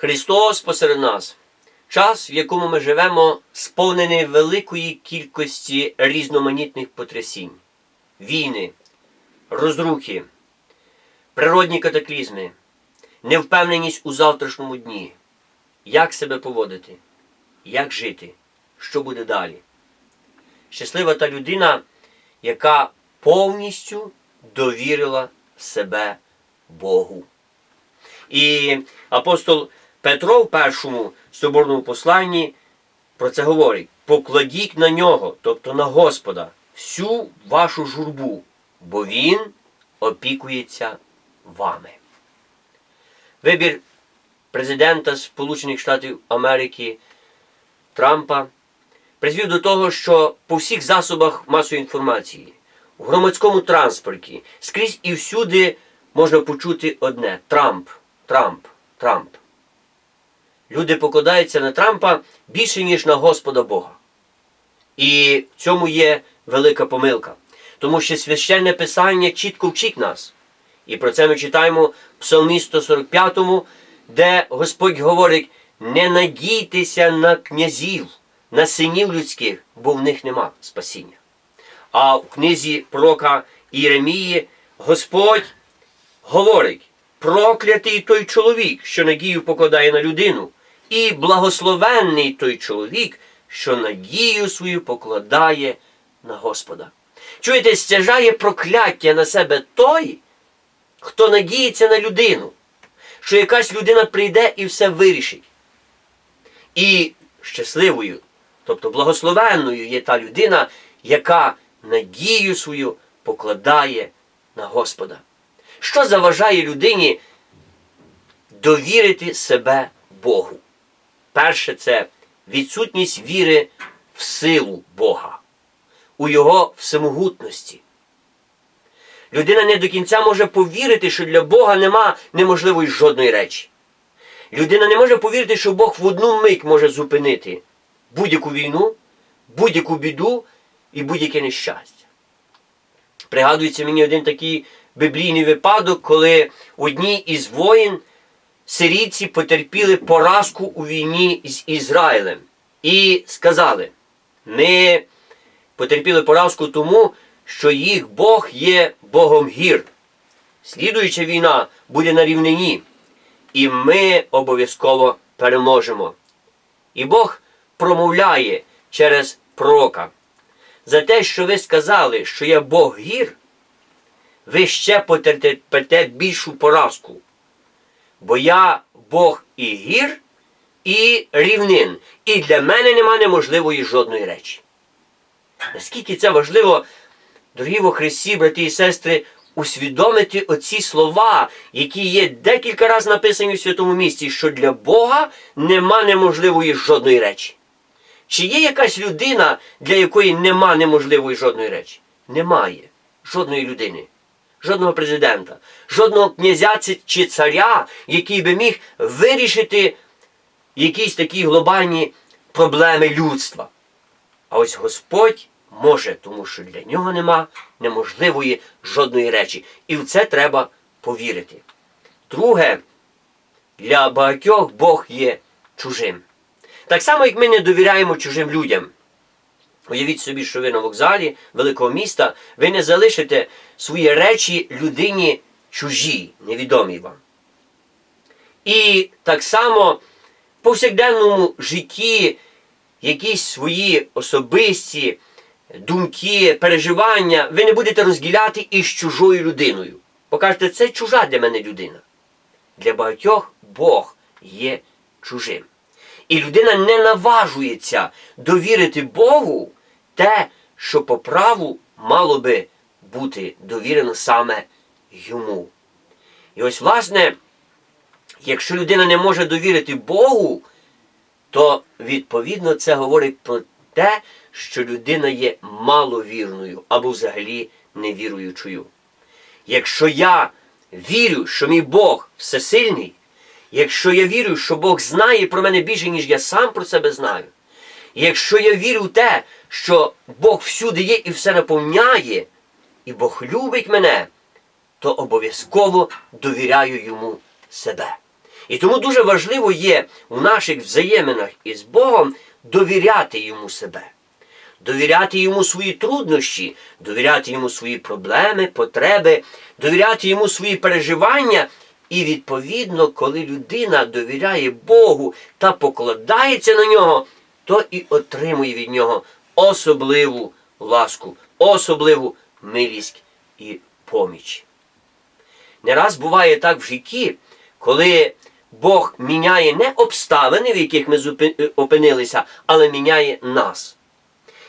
Христос посеред нас. Час, в якому ми живемо, сповнений великої кількості різноманітних потрясінь, війни, розрухи, природні катаклізми, невпевненість у завтрашньому дні. Як себе поводити, як жити, що буде далі. Щаслива та людина, яка повністю довірила себе Богу. І апостол Петро в першому соборному посланні про це говорить: покладіть на нього, тобто на Господа, всю вашу журбу, бо Він опікується вами. Вибір президента Сполучених Штатів Америки Трампа призвів до того, що по всіх засобах масової інформації, у громадському транспорті, скрізь і всюди можна почути одне Трамп, Трамп, Трамп. Люди покладаються на Трампа більше, ніж на Господа Бога. І в цьому є велика помилка. Тому що священне писання чітко вчить нас. І про це ми читаємо в Псалмі 145, де Господь говорить: не надійтеся на князів, на синів людських, бо в них нема спасіння. А в книзі пророка Єремії Господь говорить: проклятий той чоловік, що надію покладає на людину, і благословенний той чоловік, що надію свою покладає на Господа. Чуєте, стяжає прокляття на себе той, хто надіється на людину, що якась людина прийде і все вирішить. І щасливою, тобто благословенною є та людина, яка надію свою покладає на Господа. Що заважає людині довірити себе Богу? Перше, це відсутність віри в силу Бога, у Його всемогутності. Людина не до кінця може повірити, що для Бога нема неможливої жодної речі. Людина не може повірити, що Бог в одну мить може зупинити будь-яку війну, будь-яку біду і будь-яке нещастя. Пригадується мені один такий біблійний випадок, коли одні із воїн сирійці потерпіли поразку у війні з Ізраїлем і сказали: ми потерпіли поразку тому, що їх Бог є Богом гір. Слідуюча війна буде на рівнині, і ми обов'язково переможемо. І Бог промовляє через пророка. За те, що ви сказали, що я Бог гір, ви ще потерпите більшу поразку. Бо я Бог і гір, і рівнин. І для мене нема неможливої жодної речі. Наскільки це важливо, дорогі во Христі, брати і сестри, усвідомити оці слова, які є декілька разів написані у святому місці, що для Бога нема неможливої жодної речі. Чи є якась людина, для якої нема неможливої жодної речі? Немає жодної людини, жодного президента, жодного князя чи царя, який би міг вирішити якісь такі глобальні проблеми людства. А ось Господь може, тому що для нього нема неможливої жодної речі. І в це треба повірити. Друге, для багатьох Бог є чужим. Так само, як ми не довіряємо чужим людям. Уявіть собі, що ви на вокзалі великого міста, ви не залишите свої речі людині чужій, невідомій вам. І так само в повсякденному житті якісь свої особисті думки, переживання ви не будете розділяти із чужою людиною. Покажете, це чужа для мене людина. Для багатьох Бог є чужим. І людина не наважується довірити Богу те, що по праву мало би бути довірено саме йому. І ось, власне, якщо людина не може довірити Богу, то відповідно це говорить про те, що людина є маловірною або взагалі невіруючою. Якщо я вірю, що мій Бог всесильний, якщо я вірю, що Бог знає про мене більше, ніж я сам про себе знаю, якщо я вірю в те, що Бог всюди є і все наповняє, і Бог любить мене, то обов'язково довіряю йому себе. І тому дуже важливо є у наших взаєминах із Богом довіряти йому себе, довіряти йому свої труднощі, довіряти йому свої проблеми, потреби, довіряти йому свої переживання. І відповідно, коли людина довіряє Богу та покладається на нього, то і отримує від нього особливу ласку, особливу милість і поміч. Не раз буває так в житті, коли Бог міняє не обставини, в яких ми опинилися, але міняє нас.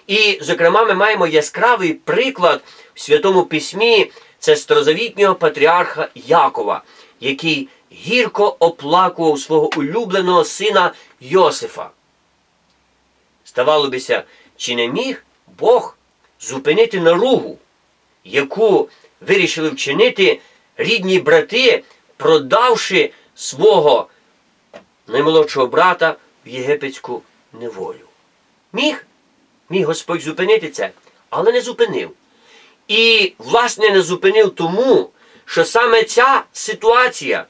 І, зокрема, ми маємо яскравий приклад в Святому Письмі це старозавітнього патріарха Якова, який гірко оплакував свого улюбленого сина Йосифа. Здавалося, чи не міг Бог зупинити наругу, яку вирішили вчинити рідні брати, продавши свого наймолодшого брата в єгипетську неволю. Міг, міг Господь зупинити це, але не зупинив. І, власне, не зупинив тому, що саме ця ситуація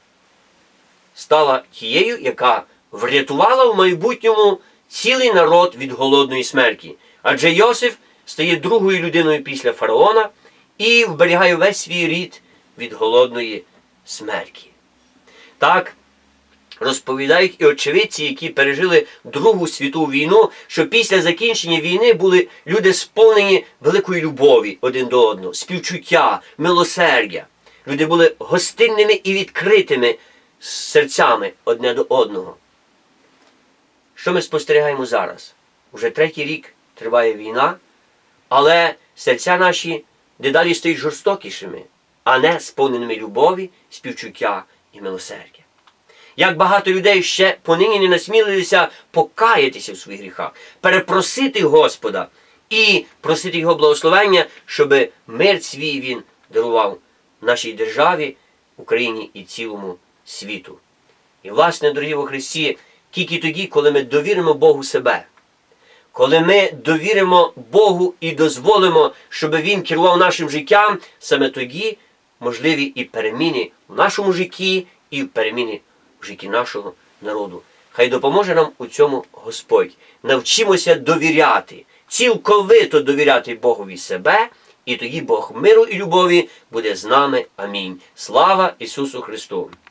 стала тією, яка врятувала в майбутньому цілий народ від голодної смерті. Адже Йосиф стає другою людиною після фараона і вберігає весь свій рід від голодної смерті. Так, розповідають і очевидці, які пережили Другу світову війну, що після закінчення війни були люди сповнені великої любові один до одного, співчуття, милосердя. Люди були гостинними і відкритими серцями одне до одного. Що ми спостерігаємо зараз? Уже третій рік триває війна, але серця наші дедалі стають жорстокішими, а не сповненими любові, співчуття і милосердя. Як багато людей ще понині не насмілилися покаятися в своїх гріхах, перепросити Господа і просити Його благословення, щоб мир свій він дарував нашій державі, Україні і цілому світу. І, власне, дорогі во Христі, тільки тоді, коли ми довіримо Богу себе, коли ми довіримо Богу і дозволимо, щоб Він керував нашим життям, саме тоді можливі і переміни в нашому житті, і переміни в житті нашого народу. Хай допоможе нам у цьому Господь. Навчимося довіряти, цілковито довіряти Богові себе, і тоді Бог миру і любові буде з нами. Амінь. Слава Ісусу Христу!